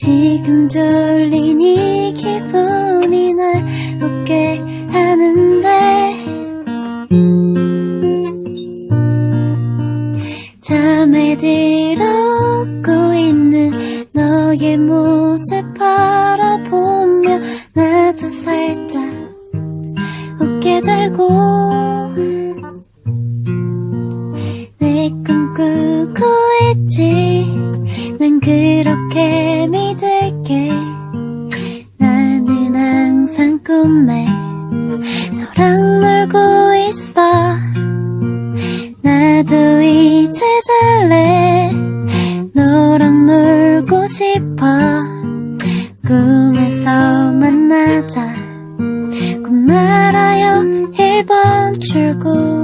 지금 졸린 이 기분이 날 웃게 하는데. 잠에 들어오고 있는 너의 모습 바라보며 나도 살짝 웃게 되고 그렇게 믿을게. 나는 항상 꿈에 너랑 놀고 있어. 나도 이제 잘래 너랑 놀고 싶어. 꿈에서 만나자. 꿈 알아요. 1번 출구.